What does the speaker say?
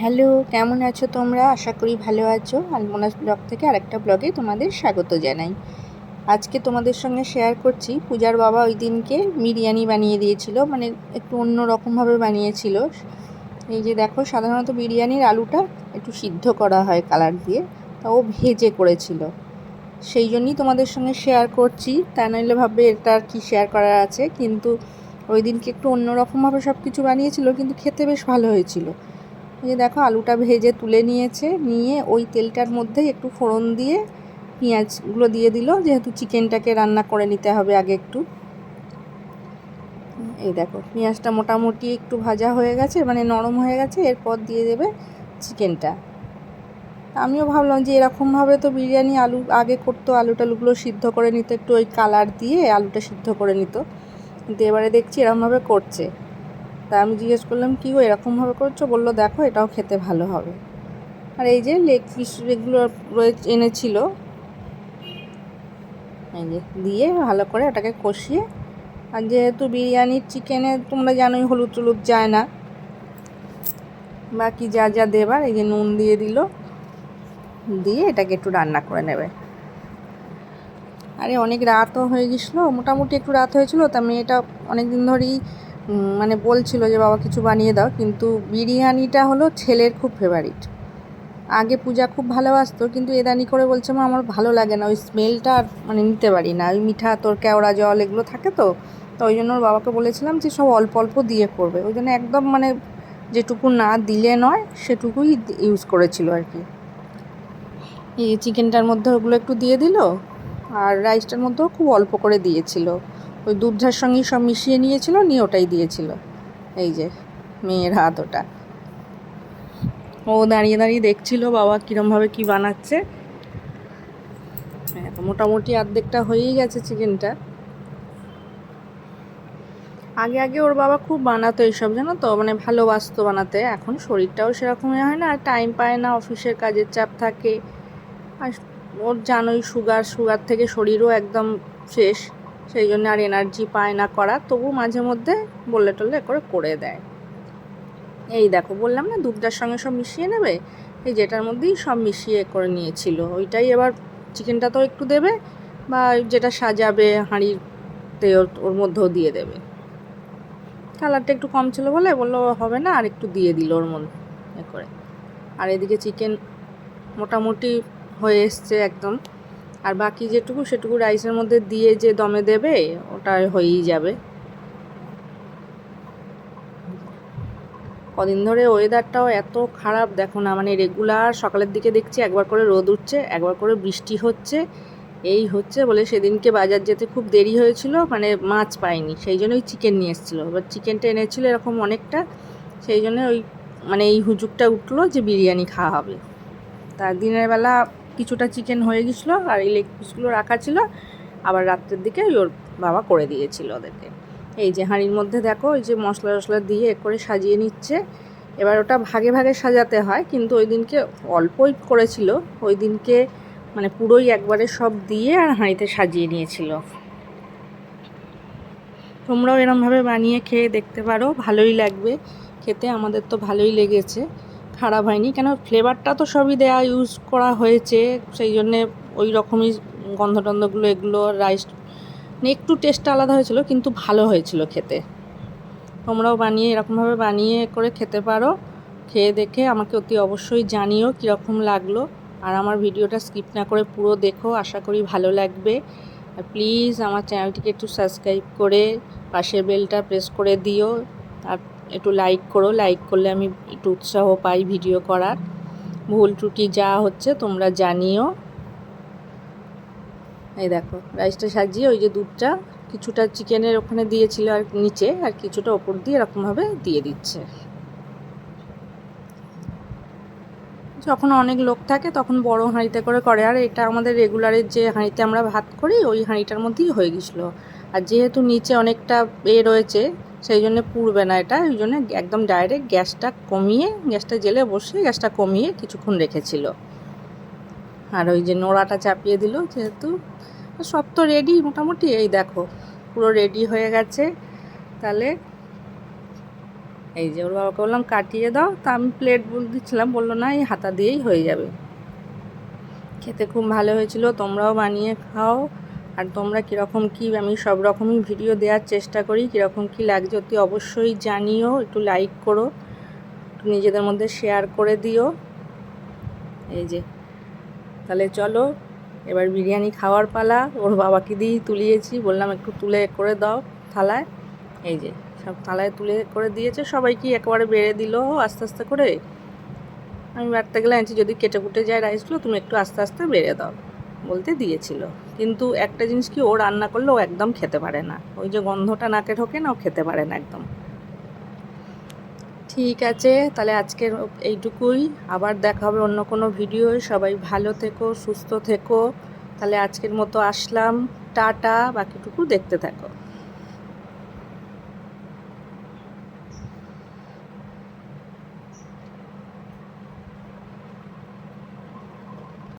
Hello, কেমন আছো তোমরা? আশা করি ভালো আছো। আলমোনাস ব্লগ থেকে আরেকটা ব্লগে তোমাদের স্বাগত জানাই। আজকে তোমাদের সঙ্গে শেয়ার করছি। পূজার বাবা ওই দিনকে বিরিয়ানি বানিয়ে দিয়েছিল মানে একটু অন্য রকমভাবে বানিয়েছিল। এই যে দেখো, সাধারণত বিরিয়ানির আলুটা একটু সিদ্ধ করা হয় কালার দিয়ে, তা ও ভেজে করেছিল। সেই জন্যই তোমাদের সঙ্গে শেয়ার করছি। তা নইলে ভাববে এটা আর কি শেয়ার করার আছে, কিন্তু ওই দিনকে একটু অন্যরকমভাবে সব কিছু বানিয়েছিল, কিন্তু খেতে বেশ ভালো হয়েছিল। যে দেখো আলুটা ভেজে তুলে নিয়েছে, নিয়ে ওই তেলটার মধ্যেই একটু ফোড়ন দিয়ে পেঁয়াজগুলো দিয়ে দিল, যেহেতু চিকেনটাকে রান্না করে নিতে হবে আগে একটু। এই দেখো, পেঁয়াজটা মোটামুটি একটু ভাজা হয়ে গেছে মানে নরম হয়ে গেছে, এরপর দিয়ে দেবে চিকেনটা। আমিও ভাবলাম যে এরকমভাবে তো বিরিয়ানি আলু, আগে করতো আলু টালুগুলো সিদ্ধ করে নিত, একটু ওই কালার দিয়ে আলুটা সিদ্ধ করে নিত। কিন্তু এবারে দেখছি এরকমভাবে করছে। তা আমি জিজ্ঞেস করলাম, কী গো, এরকমভাবে করছ? বলল, দেখো, এটাও খেতে ভালো হবে। আর এই যে লেগ পিস এগুলো রয়ে এনেছিল, এই যে দিয়ে ভালো করে ওটাকে কষিয়ে, আর যেহেতু বিরিয়ানির চিকেনে তোমরা জানোই হলুদ টলুদ যায় না, বাকি যা যা দেবার, এই যে নুন দিয়ে দিল, দিয়ে এটাকে একটু রান্না করে নেবে। আরে অনেক রাতও হয়ে গেছিল, মোটামুটি একটু রাত হয়েছিল, তা মেয়েটা অনেক দিন ধরেই মানে বলছিল যে, বাবা, কিছু বানিয়ে দাও। কিন্তু বিরিয়ানিটা হলো ছেলের খুব ফেভারিট আগে পূজা খুব ভালোবাসতো, কিন্তু এদানি করে বলছে, মা, আমার ভালো লাগে না। ওই স্মেলটা আর মানে নিতে পারি না। ওই মিঠা তোর কেওড়া জল, এগুলো থাকে তো? তো ওই জন্য ওর বাবাকে বলেছিলাম যে, সব অল্প অল্প দিয়ে করবে। ওই জন্য একদম মানে যেটুকু না দিলে নয়, সেটুকুই ইউজ করেছিল আর কি। এই চিকেনটার মধ্যে ওগুলো একটু দিয়ে দিল, আর রাইসটার মধ্যেও খুব অল্প করে দিয়েছিল। ওই দুধটার সঙ্গেই সব মিশিয়ে নিয়েছিল, নিয়ে ওটাই দিয়েছিল। এই যে, মেয়ের হাত ওটা। ও দাঁড়িয়ে দাঁড়িয়ে দেখছিল, বাবা কীরমভাবে কি বানাচ্ছে। হ্যাঁ মোটামুটি অর্ধেকটা হয়েই গেছে চিকেনটা। আগে আগে ওর বাবা খুব বানাতো এইসব, জানো তো? মানে ভালোবাসতো বানাতে। এখন শরীরটাও সেরকমই হয় না, আর টাইম পায় না, অফিসের কাজের চাপ থাকে। আর ওর জানোই সুগার সুগার থেকে শরীরও একদম শেষ সেই জন্য আর এনার্জি পায় না করা, তবু মাঝে মধ্যে বললে টললে করে করে দেয়। এই দেখো, বললাম না, দুধটার সঙ্গে সব মিশিয়ে নেবে? এই যেটার মধ্যেই সব মিশিয়ে করে নিয়েছিল। ওইটাই এবার চিকেনটা তো একটু দেবে বা যেটা সাজাবে হাঁড়িতে ওর মধ্যেও দিয়ে দেবে। কালারটা একটু কম ছিল বলে বলল, হবে না, আর একটু দিয়ে দিল ওর মধ্যে করে। আর এদিকে চিকেন মোটামুটি হয়ে এসছে একদম। আর বাকি যেটুকু সেটুকু রাইসের মধ্যে দিয়ে যে দমে দেবে, ওটা হয়েই যাবে। কদিন ধরে ওয়েদারটাও এত খারাপ, দেখো না মানে রেগুলার সকালের দিকে দেখছি একবার করে রোদ উঠছে, একবার করে বৃষ্টি হচ্ছে, এই হচ্ছে বলে সেদিনকে বাজার যেতে খুব দেরি হয়েছিল মানে মাছ পাইনি, সেই জন্য ওই চিকেন নিয়ে এসেছিল। এবার চিকেনটা এনেছিলো এরকম অনেকটা, সেই জন্য ওই মানে এই হুজুকটা উঠল যে বিরিয়ানি খাওয়া হবে। তার দিনের বেলা কিছুটা চিকেন হয়ে গেছিল আর এই লেগ পিসগুলো রাখা ছিল। আবার রাত্রের দিকে ওর বাবা করে দিয়েছিল ওদেরকে। এই যে হাঁড়ির মধ্যে দেখো ওই যে মশলা টশলা দিয়ে করে সাজিয়ে নিচ্ছে। এবার ওটা ভাগে ভাগে সাজাতে হয়, কিন্তু ওই দিনকে অল্পই করেছিল। ওই দিনকে মানে পুরোই একবারে সব দিয়ে আর হাঁড়িতে সাজিয়ে নিয়েছিল। তোমরাও এরমভাবে বানিয়ে খেয়ে দেখতে পারো, ভালোই লাগবে। খেতে আমাদের তো ভালোই লেগেছে। খারাপ হয়নি। কেন? ফ্লেভারটা তো সবই দেয়া ইউজ করা হয়েছে। সেই জন্যে ওই রকমই গন্ধ টন্ধগুলো এগুলো রাইস মানে একটু টেস্টটা আলাদা হয়েছিল, কিন্তু ভালো হয়েছিল খেতে। তোমরাও বানিয়ে, এরকমভাবে বানিয়ে করে খেতে পারো। খেয়ে দেখে আমাকে অতি অবশ্যই জানিও কীরকম লাগল। আর আমার ভিডিওটা স্কিপ না করে পুরো দেখো, আশা করি ভালো লাগবে। আর প্লিজ আমার চ্যানেলটিকে একটু সাবস্ক্রাইব করে পাশের বেলটা প্রেস করে দিও। আর একটু লাইক করো। লাইক করলে আমি একটু উৎসাহ পাই ভিডিও করার। ভুল ত্রুটি যা হচ্ছে তোমরা জানিও। এই দেখো রাইসটা সাজিয়ে ওই যে দুধটা কিছুটা চিকেনের ওখানে দিয়েছিল আর নিচে আর কিছুটা ওপর দিয়ে এরকমভাবে দিয়ে দিচ্ছে। যখন অনেক লোক থাকে তখন বড় হাঁড়িতে করে করে। আর এটা আমাদের রেগুলারের যে হাঁড়িতে আমরা ভাত করি, ওই হাঁড়িটার মধ্যেই হয়ে গেছিল। আর যেহেতু নিচে অনেকটা এ রয়েছে সেই জন্য পুড়বে না এটা, ওই জন্য একদম ডাইরেক্ট গ্যাসটা কমিয়ে, গ্যাসটা জেলে বসে গ্যাসটা কমিয়ে কিছুক্ষণ রেখেছিল। আর ওই যে নোড়াটা চাপিয়ে দিল যেহেতু, সব তো রেডি মোটামুটি। এই দেখো, পুরো রেডি হয়ে গেছে। তাহলে এই যে ওর বাবাকে বললাম, কাটিয়ে দাও। তা আমি প্লেট দিচ্ছিলাম, বলল, না, এই হাতা দিয়েই হয়ে যাবে। খেতে খুব ভালো হয়েছিল, তোমরাও বানিয়ে খাও। আর তোমরা কীরকম কী, আমি সব রকমই ভিডিও দেওয়ার চেষ্টা করি, কীরকম কী লাগছে অতি অবশ্যই জানিও, একটু লাইক করো, একটু নিজেদের মধ্যে শেয়ার করে দিও। এই যে, তাহলে চলো, এবার বিরিয়ানি খাওয়ার পালা, ওর বাবাকে দিয়েই তুলিয়েছি, বললাম একটু তুলে করে দাও থালায়। এই যে, সব থালায় তুলে করে দিয়েছে, সবাইকে একবারে বেড়ে দিল আস্তে আস্তে করে। আমি বাড়তে গেলে আনছি, যদি কেটে কুটে যায় রাইসগুলো তুমি একটু আস্তে আস্তে বেড়ে দাও। বলতে দিয়েছিল। কিন্তু একটা জিনিস কি ও রান্না করলে ও একদম খেতে পারে না। ওই যে গন্ধটা নাকে ঢোকে না, ও খেতে পারে না একদম। ঠিক আছে, তাহলে আজকের এইটুকুই। আবার দেখা হবে অন্য কোনো ভিডিও সবাই ভালো থেকো, সুস্থ থেকো। তাহলে আজকের মতো আসলাম। টাটা, বাকিটুকু দেখতে থাকো।